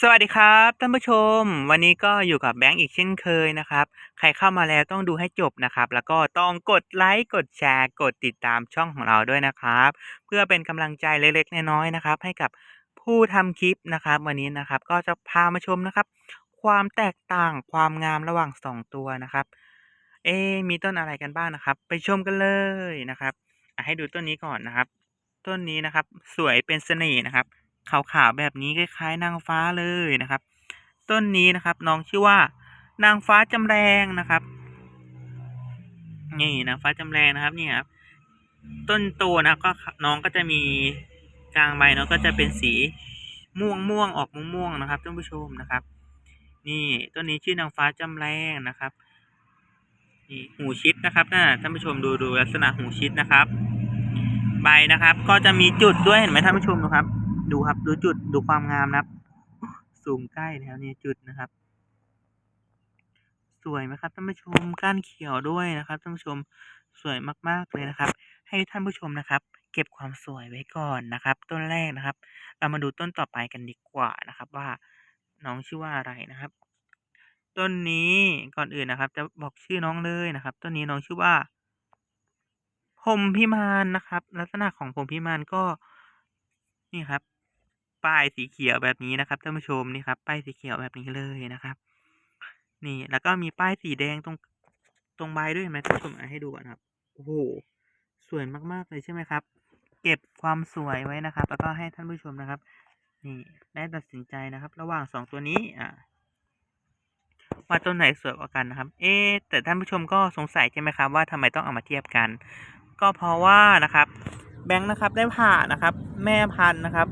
สวัสดีครับท่านผู้ชม วันนี้ก็อยู่กับแบงค์อีกเช่นเคยนะครับ ใครเข้ามาแล้วต้องดูให้จบนะครับ แล้วก็ต้องกดไลค์กดแชร์ กดติดตามช่องของเราด้วยนะครับ เพื่อเป็นกำลังใจเล็กๆน้อยๆนะครับ ให้กับผู้ทำคลิปนะครับ วันนี้นะครับก็จะพามาชมนะครับ ความแตกต่างความงามระหว่างสองตัวนะครับ เอ๊มีต้นอะไรกันบ้างนะครับ ไปชมกันเลยนะครับให้ดูต้นนี้ก่อนนะครับ ต้นนี้นะครับ สวยเป็นเสน่ห์นะครับ ขาวๆแบบนี้คล้ายๆ นางฟ้าเลยนะครับ ต้นนี้นะครับน้องชื่อว่า นางฟ้าจำแรงนะครับ นี่นางฟ้าจำแรงนะครับนี่ครับต้นโตนะก็น้องก็จะมีกลางใบเนาะก็จะเป็นสีม่วงม่วงๆออกม่วงม่วงๆนะครับท่านผู้ชมนะครับ นี่ต้นนี้ชื่อนางฟ้าจำแรงนะครับนี่หูชิดนะครับน่ท่านผู้ชมดูดูลักษณะหูชิดนะครับ ใบนะครับ ก็จะมีจุดด้วยเห็นไหมท่านผู้ชมดูครับ ดูครับดูจุดดูความงามนะครับซูมใกล้แล้วเนี่ยจุดนะครับ สวยไหมครับท่านผู้ชมก้านเขียวด้วยนะครับท่านผู้ชมสวยมากๆเลยนะครับ ให้ท่านผู้ชมนะครับ เก็บความสวยไว้ก่อนนะครับ ต้นแรกนะครับ เรามาดูต้นต่อไปกันดีกว่านะครับ ว่าน้องชื่อว่าอะไรนะครับ ต้นนี้ก่อนอื่นนะครับ จะบอกชื่อน้องเลยนะครับ ต้นนี้น้องชื่อว่าพรมพิมานนะครับ ลักษณะของพรมพิมานก็นี่ครับ ป้ายสีเขียวแบบนี้นะครับท่านผู้ชมนี่ครับ ป้ายสีเขียวแบบนี้เลยนะครับ นี่แล้วก็มีป้ายสีแดงตรงตรงใบด้วยไหมท่านผู้ชมให้ดูก่อนครับโอ้โหสวยมากๆเลยใช่ไหมครับ เก็บความสวยไว้นะครับ แล้วก็ให้ท่านผู้ชมนะครับ นี่ได้ตัดสินใจนะครับ ระหว่างสองตัวนี้อ่าว่าต้นไหนสวยกว่ากันนะครับ เอ๊แต่ท่านผู้ชมก็สงสัยใช่ไหมครับ ว่าทำไมต้องเอามาเทียบกัน ก็เพราะว่านะครับ แบงค์นะครับได้ผ่านะครับ แม่พันธุ์นะครับ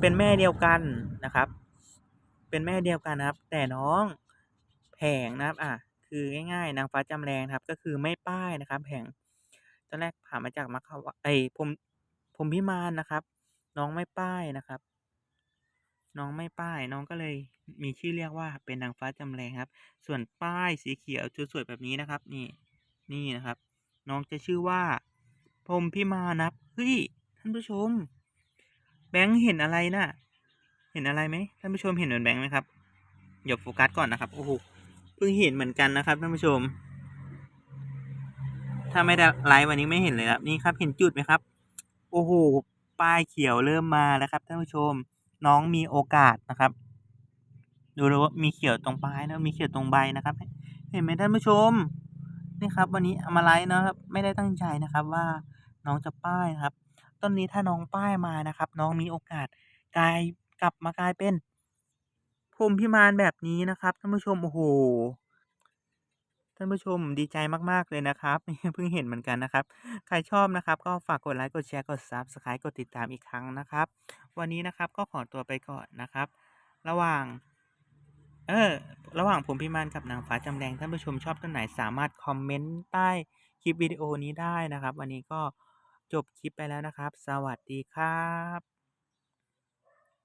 เป็นแม่เดียวกันนะครับ เป็นแม่เดียวกันนะครับ แต่น้องแผงนะครับอะคือง่ายๆนางฟ้าจำแรงครับ ก็คือไม่ป้ายนะครับ แผงตอนแรกผ่ามาจากมัคควะไอ้ผมผมพิมานนะครับ น้องไม่ป้ายนะครับ น้องไม่ป้าย น้องก็เลยมีชื่อเรียกว่าเป็นนางฟ้าจำแรงครับ ส่วนป้ายสีเขียวชุดสวยแบบนี้นะครับ นี่นี่นะครับ น้องจะชื่อว่าพรมพิมานครับเฮ้ยท่านผู้ชม แบงค์เห็นอะไรน่ะ เห็นอะไรไหมท่านผู้ชมเห็นเหมือนแบงค์ไหมครับเดี๋ยวโฟกัสก่อนนะครับโอ้โหเพิ่งเห็นเหมือนกันนะครับท่านผู้ชม ถ้าไม่ได้ไลฟ์วันนี้ไม่เห็นเลยครับนี่ครับเห็นจุดไหมครับ โอ้โหป้ายเขียวเริ่มมาแล้วครับท่านผู้ชมน้องมีโอกาสนะครับ ดูดูว่ามีเขียวตรงปลายนะมีเขียวตรงใบนะครับ เห็นไหมท่านผู้ชมนี่ครับ วันนี้เอามาไลฟ์นะครับ ไม่ได้ตั้งใจนะครับว่าน้องจะป้ายนะครับ ต้นนี้ถ้าน้องป้ายมานะครับ น้องมีโอกาสกลายกลับมากลายเป็นพรมพิมานแบบนี้นะครับท่านผู้ชมโอ้โหท่านผู้ชมดีใจมาก ๆ เลยนะครับเพิ่งเห็นเหมือนกันนะครับ ใครชอบนะครับก็ฝากกดไลค์กดแชร์กด Subscribe กดติดตามอีกครั้งนะครับ วันนี้นะครับก็ขอตัวไปก่อนนะครับ ระหว่าง เออระหว่างผมพิมานกับนางฟ้าจำแรงท่านผู้ชมชอบต้นไหนสามารถคอมเมนต์ใต้คลิปวิดีโอนี้ได้นะครับ วันนี้ก็ จบคลิปไปแล้วนะครับ สวัสดีครับ